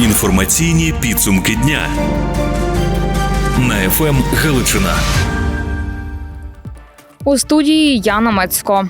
Інформаційні підсумки дня на ФМ Галичина. У студії Яна Мецько.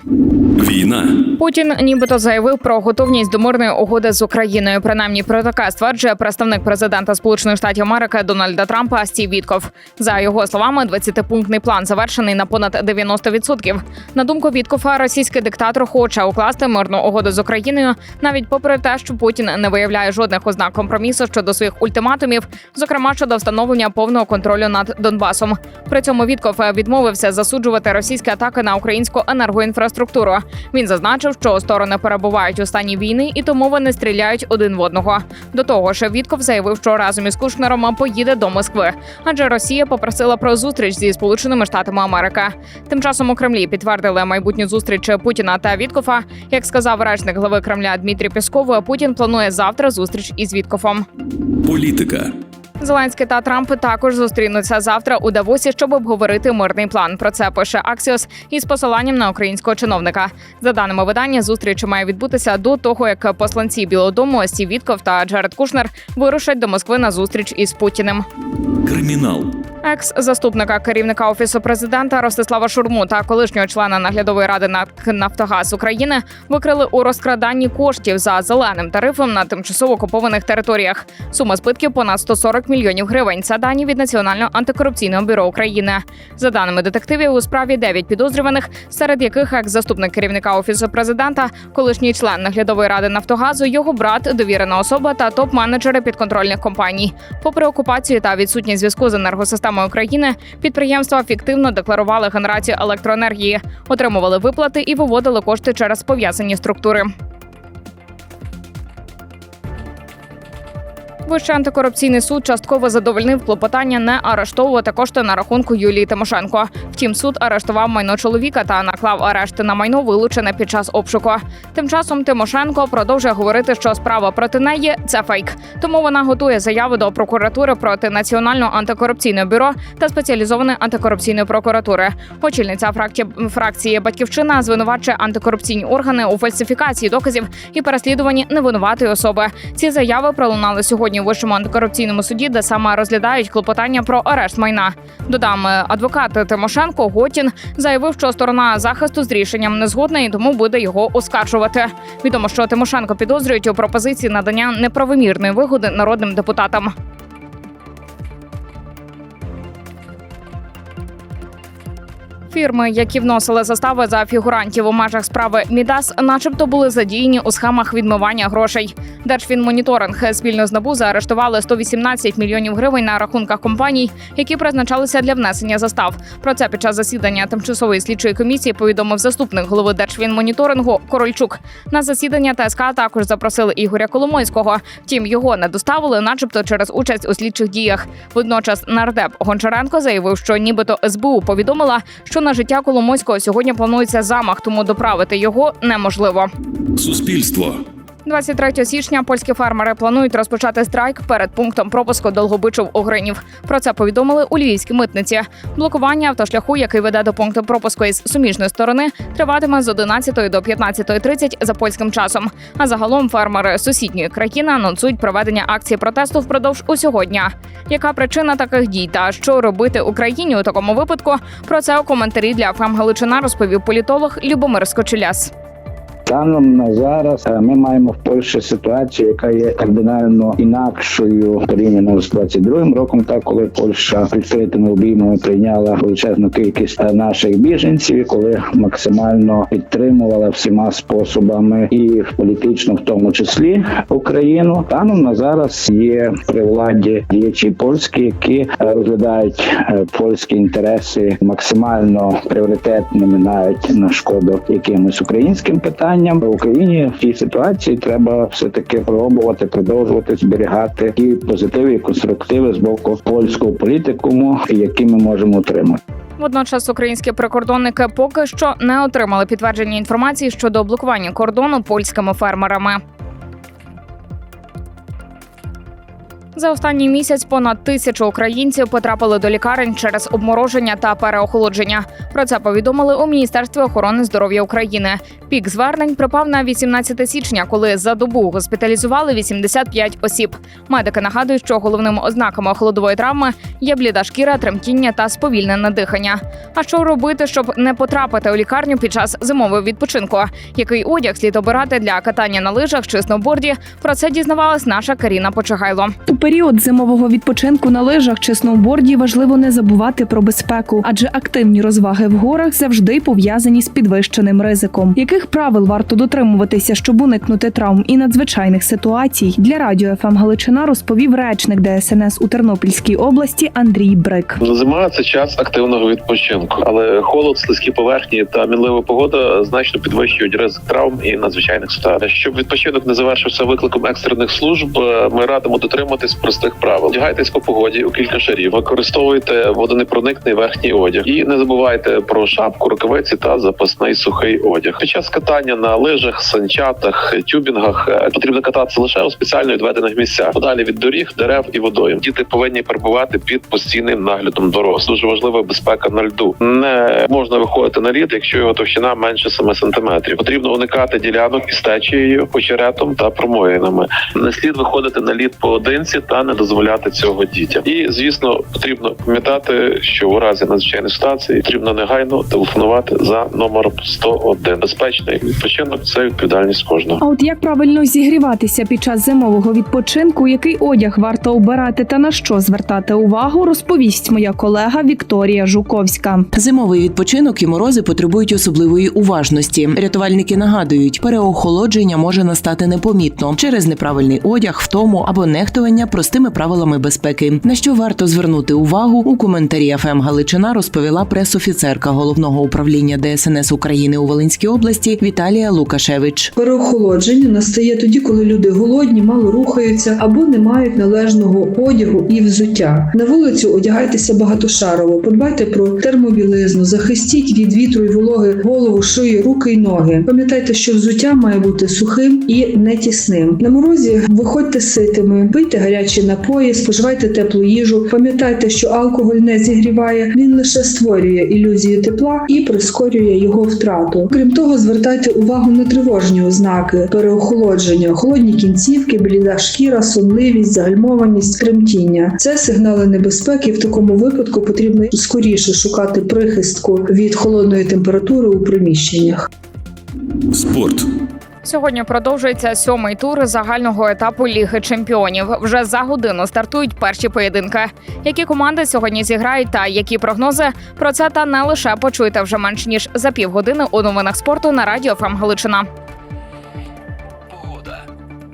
Війна. Путін нібито заявив про готовність до мирної угоди з Україною. Принаймні про таке стверджує представник президента Сполучених Штатів Америки Дональда Трампа Стів Вітков. За його словами, 20-пунктний план завершений на понад 90%. На думку Віткофа, російський диктатор хоче укласти мирну угоду з Україною, навіть попри те, що Путін не виявляє жодних ознак компромісу щодо своїх ультиматумів, зокрема щодо встановлення повного контролю над Донбасом. При цьому Вітков відмовився засуджувати російські атаки на українську енергоінфраструктуру. Він зазначив, що сторони перебувають у стані війни і тому вони стріляють один в одного. До того ж, Вітков заявив, що разом із Кушнером поїде до Москви, адже Росія попросила про зустріч зі Сполученими Штатами Америки. Тим часом у Кремлі підтвердили майбутню зустріч Путіна та Віткофа. Як сказав речник глави Кремля Дмитрій Пісков, Путін планує завтра зустріч із Віткофом. Політика. Зеленський та Трамп також зустрінуться завтра у Давосі, щоб обговорити мирний план. Про це пише Аксіос із посиланням на українського чиновника. За даними видання, зустріч має відбутися до того, як посланці Білого Дому Стів Вітков та Джаред Кушнер вирушать до Москви на зустріч із Путіним. Кримінал. Екс-заступника керівника офісу президента Ростислава Шурму та колишнього члена наглядової ради Нафтогаз України викрили у розкраданні коштів за зеленим тарифом на тимчасово окупованих територіях. Сума збитків понад 140 мільйонів гривень. Це дані від Національного антикорупційного бюро України. За даними детективів, у справі 9 підозрюваних, серед яких екс-заступник керівника офісу президента, колишній член наглядової ради Нафтогазу, його брат, довірена особа та топ-менеджери підконтрольних компаній. Попри окупацію та відсутність зв'язку з енергосистемою України, підприємства фіктивно декларували генерацію електроенергії, отримували виплати і виводили кошти через пов'язані структури. Вищий антикорупційний суд частково задовольнив клопотання не арештовувати кошти на рахунку Юлії Тимошенко. Втім, суд арештував майно чоловіка та наклав арешти на майно, вилучене під час обшуку. Тим часом Тимошенко продовжує говорити, що справа проти неї це фейк. Тому вона готує заяву до прокуратури проти Національного антикорупційного бюро та спеціалізованої антикорупційної прокуратури. Очільниця фракції, Батьківщина звинувачує антикорупційні органи у фальсифікації доказів і переслідуванні невинуватої особи. Ці заяви пролунали сьогодні у вищому антикорупційному суді, де саме розглядають клопотання про арешт майна. Додам, е, адвокат Тимошенко Готін заявив, що сторона захисту з рішенням не згодна і тому буде його оскаржувати. Відомо, що Тимошенко підозрюють у пропозиції надання неправомірної вигоди народним депутатам. Фірми, які вносили застави за фігурантів у межах справи Мідас, начебто були задіяні у схемах відмивання грошей. Держфінмоніторинг спільно з НАБУ заарештували 118 мільйонів гривень на рахунках компаній, які призначалися для внесення застав. Про це під час засідання тимчасової слідчої комісії повідомив заступник голови Держфінмоніторингу Корольчук. На засідання ТСК також запросили Ігоря Коломойського. Втім, його не доставили, начебто через участь у слідчих діях. Водночас нардеп Гончаренко заявив, що нібито СБУ повідомила, що на життя Коломойського сьогодні планується замах, тому доправити його неможливо. Суспільство. 23 січня польські фермери планують розпочати страйк перед пунктом пропуску Долгобичов Огринів. Про це повідомили у львівській митниці. Блокування автошляху, який веде до пункту пропуску із суміжної сторони, триватиме з 11 до 15.30 за польським часом. А загалом фермери сусідньої країни анонсують проведення акції протесту впродовж усього дня. Яка причина таких дій та що робити Україні у такому випадку? Про це у коментарі для ФМ Галичина розповів політолог Любомир Скочеляс. Станом на зараз е, ми маємо в Польщі ситуацію, яка є кардинально інакшою порівняно з 22-м роком, так коли Польща відкритими обіймами прийняла величезну кількість наших біженців, коли максимально підтримувала всіма способами, і в політично, в тому числі Україну. Станом на зараз є при владі діячі польські, які е, розглядають е, польські інтереси максимально пріоритетними, навіть на шкоду якимось українським питанням. В Україні в цій ситуації треба все таки пробувати продовжувати зберігати ті позитиви і конструктиви з боку польського політикуму, які ми можемо отримати. Водночас українські прикордонники поки що не отримали підтвердження інформації щодо блокування кордону польськими фермерами. За останній місяць понад тисячу українців потрапили до лікарень через обмороження та переохолодження. Про це повідомили у Міністерстві охорони здоров'я України. Пік звернень припав на 18 січня, коли за добу госпіталізували 85 осіб. Медики нагадують, що головними ознаками холодової травми є бліда шкіра, тремтіння та сповільнене дихання. А що робити, щоб не потрапити у лікарню під час зимового відпочинку? Який одяг слід обирати для катання на лижах чи сноуборді? Про це дізнавалась наша Каріна Почагайло. Період зимового відпочинку на лижах чи сноуборді важливо не забувати про безпеку, адже активні розваги в горах завжди пов'язані з підвищеним ризиком. Яких правил варто дотримуватися, щоб уникнути травм і надзвичайних ситуацій? Для радіо ФМ Галичина розповів речник ДСНС у Тернопільській області Андрій Брик. Зима це час активного відпочинку, але холод, слизькі поверхні та мінлива погода значно підвищують ризик травм і надзвичайних ситуацій. Щоб відпочинок не завершився викликом екстрених служб, е, ми радимо дотримуватись простих правил. Вдягайтесь по погоді у кілька шарів, використовуйте водонепроникний верхній одяг і не забувайте про шапку, рукавиці та запасний сухий одяг. Під час катання на лижах, санчатах, тюбінгах е, потрібно кататися лише у спеціально відведених місцях, подалі від доріг, дерев і водойм. Діти повинні перебувати під постійним наглядом дорослих. Дуже важлива безпека на льду. Не можна виходити на лід, якщо його товщина менше 7 сантиметрів. Потрібно уникати ділянок із течією, очеретом та промоїнами. Не слід виходити на лід поодинці та не дозволяти цього дітям. І звісно, потрібно пам'ятати, що у разі надзвичайної ситуації потрібно негайно телефонувати за номером 101. Безпечний відпочинок це відповідальність кожного. А от як правильно зігріватися під час зимового відпочинку, який одяг варто обирати та на що звертати увагу, розповість моя колега Вікторія Жуковська. Зимовий відпочинок і морози потребують особливої уважності. Рятувальники нагадують, переохолодження може настати непомітно через неправильний одяг, втому або нехтування простими правилами безпеки. На що варто звернути увагу у коментарі ФМ Галичина розповіла пресофіцерка головного управління ДСНС України у Волинській області Віталія Лукашевич. Переохолодження настає тоді, коли люди голодні, мало рухаються або не мають належного одягу і взуття. На вулицю одягайтеся багатошарово, подбайте про термобілизну, захистіть від вітру і вологи голову, шиї, руки й ноги. Пам'ятайте, що взуття має бути сухим і не тісним. На морозі виходьте ситими, пийте гарячі напої, споживайте теплу їжу. Пам'ятайте, що алкоголь не зігріває, він лише створює ілюзію тепла і прискорює його втрату. Крім того, звертайте увагу на тривожні ознаки переохолодження, холодні кінцівки, бліда шкіра, сонливість, загальмованість, тремтіння. Це сигнали небезпеки. В такому випадку потрібно скоріше шукати прихистку від холодної температури у приміщеннях. Спорт. Сьогодні продовжується сьомий тур загального етапу Ліги Чемпіонів. Вже за годину стартують перші поєдинки. Які команди сьогодні зіграють та які прогнози? Про це та не лише почуєте вже менш ніж за півгодини у новинах спорту на радіо ФМ Галичина.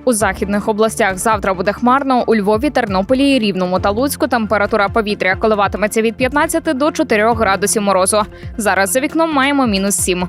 У західних областях завтра буде хмарно. У Львові, Тернополі, Рівному та Луцьку температура повітря коливатиметься від 15 до 4 градусів морозу. Зараз за вікном маємо мінус 7.